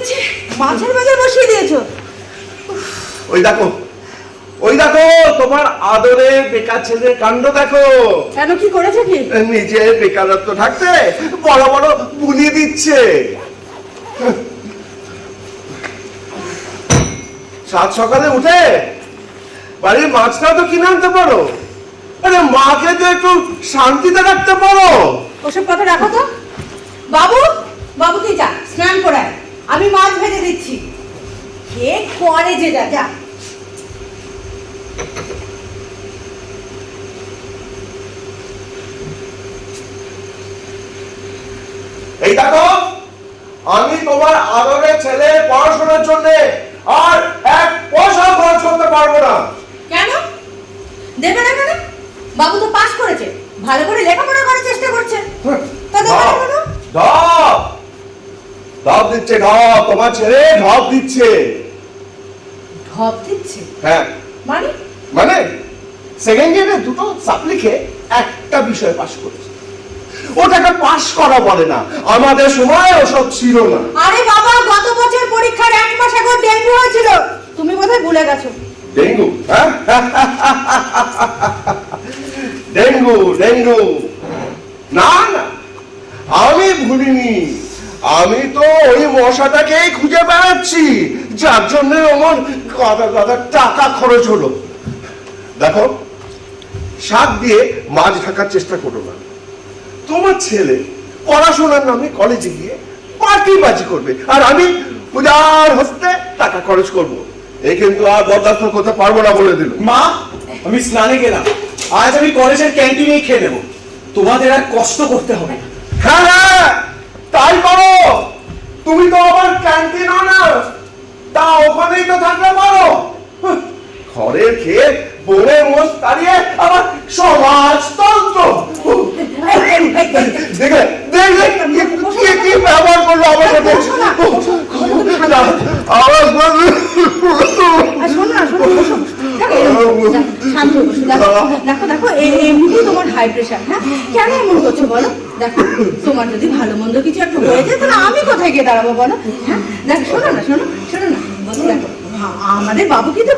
দেখছি মাছের বাজার বসিয়ে দিয়েছ। ওই দেখো ওই দেখো তোমার আদরে বেকার ছেলের কাণ্ড দেখো। কেন কি করেছে কি? নিজে বেকারত্ব থাকতে বড় বড় বুলিয়ে দিচ্ছে। সাত সকালে উঠে বাড়ির মাছটাও তো কিনে আনতে পারো। আরে মাকে তো একটু শান্তিতে রাখতে পারো। ওসব কথা রাখো তো। বাবু বাবু তুই যা স্নান করে আয়। আমি মাছ ভেজে দিচ্ছি করে যে যা যা। এই দেখো আমি তোমার আদরের ছেলে পড়াশোনার জন্য আর এক পয়সা খরচ করতে পারব না। কেন? দেবে না কেন? বাবু তো পাস করেছে ভালো করে লেখাপড়া করার চেষ্টা করছে। তা দেবে না কেন? ঢপ ঢপ দিচ্ছে ঢপ তোমার ছেলে ঢপ দিচ্ছে। ঢপ দিচ্ছে। হ্যাঁ। মানে? মানে? সেকেন্ড ইয়ারে দুটো সাপ্লিকে একটা বিষয় পাশ করেছে। ওটাকে পাশ করা বলে না। আমাদের সময় ওসব ছিল না। আরে বাবা গত বছর পরীক্ষার এক মাস আগে ডেঙ্গু হয়েছিল। তুমি বোধহয় ভুলে গেছো। ডেঙ্গু হ্যাঁ? Dengue dengue. না না আমি ভুলিনি। আমি তো ওই মশাটাকেই খুঁজে বেড়াচ্ছি। যার জন্য আমার গাদা গাদা টাকা খরচ হলো। দেখো শাক দিয়ে মাছ ঢাকার চেষ্টা করো না। তোমার ছেলে পড়াশোনার নামে কলেজে গিয়ে পার্টি বাজি করবে আর আমি পূজার হস্তে টাকা খরচ করব। এই কিন্তু আর বরদাস্ত করতে পারব না বলে দিল। মা আমি স্নানে গেলাম। আজ আমি কলেজের ক্যান্টিনেই খেয়ে নেব। তোমাদের আর কষ্ট করতে হবে না। হ্যাঁ হ্যাঁ তাই করো তুমি তো আবার ক্যান্টিন না তা ওখানেই তো থাকতে পারো ঘরের খেয়ে বনে মোষ তাড়িয়ে আবার সমাজতন্ত্র হুঁ, দেখে দেখে কি- কি কি ব্যবহার করল আমার সাথে না, আবার আর শোনো না শোনো বসো, বসো। দেখো, এরকম, যা, শান্ত বসো, দেখো, দেখো দেখো এমনিতেই তোমার হাই প্রেশার হ্যাঁ? কেন এমন করছ বলো? দেখো তোমার যদি ভালো মন্দ কিছু একটা হয়ে যায় তাহলে আমি কোথায় গিয়ে দাঁড়াবো বলো? হ্যাঁ? দেখো শোনো না শোনো শোনো না। দেখো আমাদের বাবু কিন্তু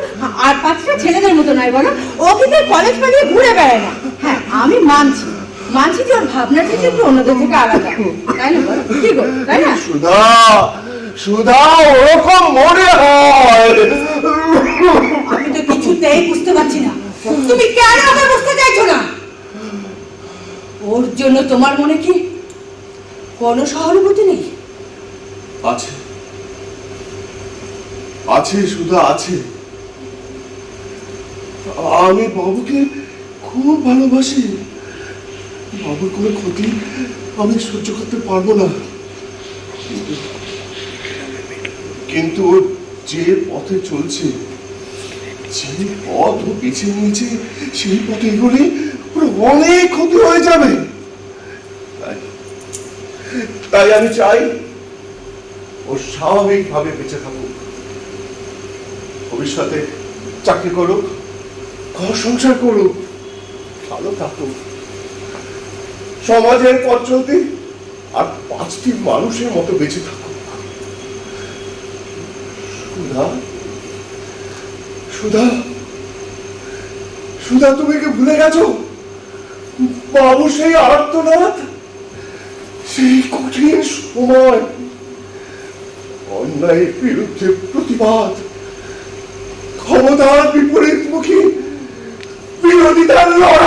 আর পাঁচটা ছেলেদের মতো নয় বলো। ও কিন্তু কলেজ পালিয়ে ঘুরে বেড়ায় না। হ্যাঁ আমি মানছি। মানছি যে ওর ভাবনা থেকে একটু অন্যদের থেকে আলাদা। তাই না বলো? কি তাই না? সুধা সুধা ওরকম মনে হয়। আমি বুঝতে পারছি না। তুমি কেন আমাকে বুঝতে চাইছো না? ওর জন্য তোমার মনে কি কোনো সহানুভূতি নেই? আছে। আছে সুধা আছে। আমি বাবুকে খুব ভালোবাসি। বাবুর কোনো ক্ষতি আমি সহ্য করতে পারব না। কিন্তু- কিন্তু ও যে পথে চলছে যে পথ বেছে নিয়েছে সেই পথে এগোলে অনেক ক্ষতি হয়ে যাবে। তাই আমি চাই ও স্বাভাবিকভাবে বেঁচে থাকুক। ভবিষ্যতে চাকরি করুক, ঘর সংসার করুক, ভালো থাকুক। সমাজের পথ চলতে আর পাঁচটি মানুষের মতো বেঁচে থাকুক। সুধা সুধা সুধা, তুমি কি ভুলে গেছো? বাবু সেই আর্তনাথ সেই কঠিন সময়, অন্যায়ের বিরুদ্ধে প্রতিবাদ, ক্ষমতার বিপরীতমুখী বিরোধিতার লড়াই